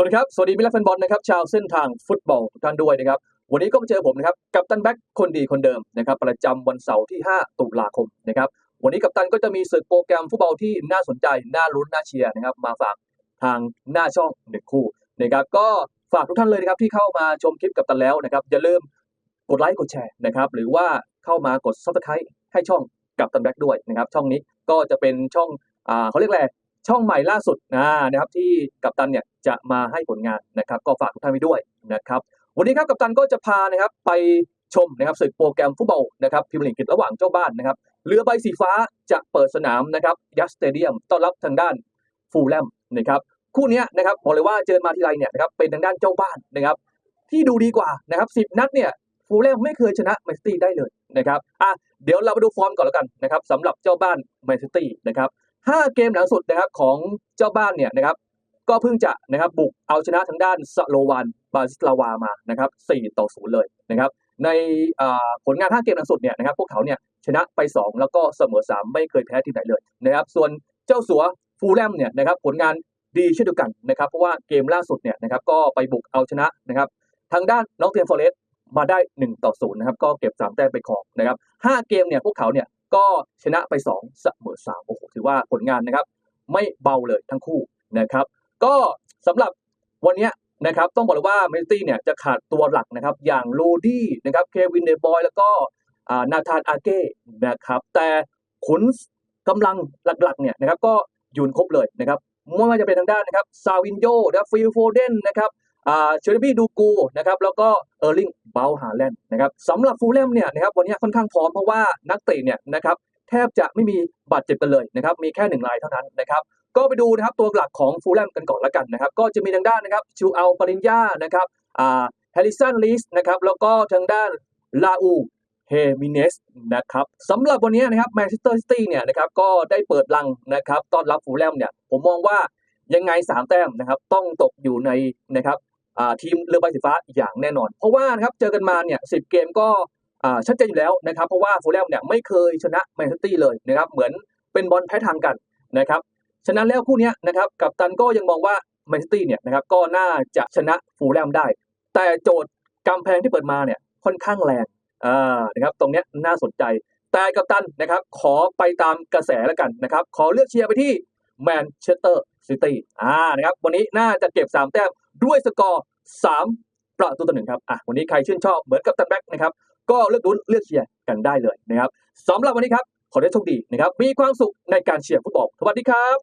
สวัสดีครับ สวัสดีมิตรแฟนบอลนะครับชาวเส้นทางฟุตบอลทุกท่านด้วยนะครับ วันนี้ก็มาเจอผมนะครับกัปตันแบ็คคนดีคนเดิมนะครับประจำวันเสาร์ที่ 5 ตุลาคมนะครับวันนี้กัปตันก็จะมีศึกโปรแกรมฟุตบอลที่น่าสนใจ น่าลุ้นน่าเชียร์นะครับมาฝากทางหน้าช่องหนึ่งคู่นะครับก็ฝากทุกท่านเลยนะครับที่เข้ามาชมคลิปกัปตันแล้วนะครับอย่าลืมกดไลค์กดแชร์นะครับหรือว่าเข้ามากด subscribe ให้ช่องกัปตันแบ็คด้วยนะครับช่องนี้ก็จะเป็นช่องอ่าเขาเรียกอะไร ช่องใหม่ล่าสุดนะนะครับที่กัปตันเนี่ยจะมาให้ผลงานนะครับ ก็ฝากทุกท่านไว้ด้วยนะครับวันนี้ครับกัปตันก็จะพานะครับไปชมนะครับศึกโปรแกรมฟุตบอลนะครับพรีเมียร์ลีกระหว่างเจ้าบ้านนะครับเรือใบสีฟ้าจะเปิดสนามนะครับยัสเตเดียมต้อนรับทางด้านฟูลแลมนะครับคู่นี้นะครับบอกเลยว่าเจอมาทีไรเนี่ยนะครับเป็นทางด้านเจ้าบ้านนะครับ ที่ดูดีกว่านะครับสิบนัดเนี่ยฟูลแลมไม่เคยชนะแมนซิตี้ได้เลยนะครับอะเดี๋ยวเราไปดูฟอร์มก่อนแล้วกันนะครับสำหรับเจ้าบ้านแมนซิตี้นะครับ ห้าเกมหลังสุดนะครับของเจ้าบ้านเนี่ยนะครับก็เพิ่งจะนะครับบุกเอาชนะทางด้านสโลวานบาซิสลาวามานะครับ4ต่อ0เลยนะครับในผลงาน 5 เกมหลังสุดเนี่ยนะครับพวกเขาเนี่ยชนะไป 2 แล้วก็เสมอ 3 ไม่เคยแพ้ที่ไหนเลยนะครับส่วนเจ้าสัวฟูลแลมเนี่ยนะครับผลงานดีเช่นเดียวกันนะครับเพราะว่าเกมล่าสุดเนี่ยนะครับก็ไปบุกเอาชนะนะครับทางด้านน้องเทียนฟอเรสต์มาได้ 1 ต่อ0นะครับก็เก็บ 3 แต้มไปครองนะครับ5เกมเนี่ยพวกเขาเนี่ย ก็ชนะไป2เสมอ3โอ้โหถือว่าผลงานนะครับ ไม่เบาเลยทั้งคู่นะครับ ก็สำหรับวันนี้นะครับต้องบอกเลยว่าเมสตี้เนี่ยจะขาดตัวหลักนะครับ อย่างโรดี้นะครับเควินเดบอยแล้วก็นาธานอาเก้นะครับแต่ขุนกำลังหลักๆเนี่ยนะครับก็ยืนครบเลยนะครับไม่ว่าจะเป็นทางด้านนะครับซาวินโยนะครับฟิลโฟเดนนะครับ เชอร์บี้ดูกูนะครับแล้วก็เออร์ลิงเบลฮาแลนด์นะครับสำหรับฟูลแลมเนี่ยนะครับวันนี้ค่อนข้างพร้อมเพราะว่านักเตะเนี่ยนะครับแทบจะไม่มีบาดเจ็บกันเลยนะครับมีแค่หนึ่งรายเท่านั้นนะครับก็ไปดูนะครับตัวหลักของฟูลแลมกันก่อนละกันนะครับก็จะมีทางด้านนะครับชูอัลปริญญานะครับอ่าแฮริสันลิสนะครับแล้วก็ทางด้านลาอูเฮมิเนสนะครับสำหรับวันนี้นะครับแมนเชสเตอร์ซิตี้เนี่ยนะครับก็ได้เปิดลังนะครับต้อนรับฟูลแลมเนี่ยผมมองว่ายังไง 3 แต้มนะครับต้องตกอยู่ในนะครับ ทีมเรือใบสีฟ้าอย่างแน่นอน เพราะว่านะครับเจอกันมาเนี่ยสิเกมก็ชัดเจนอยู่แล้วนะครับ เพราะว่าฟูลแลมเนี่ยไม่เคยชนะแมนซิตี้เลยนะครับเหมือนเป็นบอลแพ้ทางกันนะครับฉะนั้นแล้วคู่นี้นะครับกับตันก็ยังมองว่าแมนซิตี้เนี่ยนะครับก็น่าจะชนะฟูลแลมได้ แต่โจทย์กำแพงที่เปิดมาเนี่ยค่อนข้างแรงอ่านะครับตรงนี้น่าสนใจ แต่กับตันนะครับขอไปตามกระแสแล้วกันนะครับขอเลือกเชียร์ไปที่แมนเชสเตอร์ซิตี้อ่านะครับวันนี้น่าจะเก็บ 3 แต้ม ด้วยสกอร์ 3 ประตูต่อหนึ่งครับอะวันนี้ใครชื่นชอบเหมือนกับตันแบ็กนะครับก็เลือกลุ้นเลือกเชียร์กันได้เลยนะครับสำหรับวันนี้ครับขอให้โชคดีนะครับมีความสุขในการเชียร์ฟุตบอลสวัสดีครับ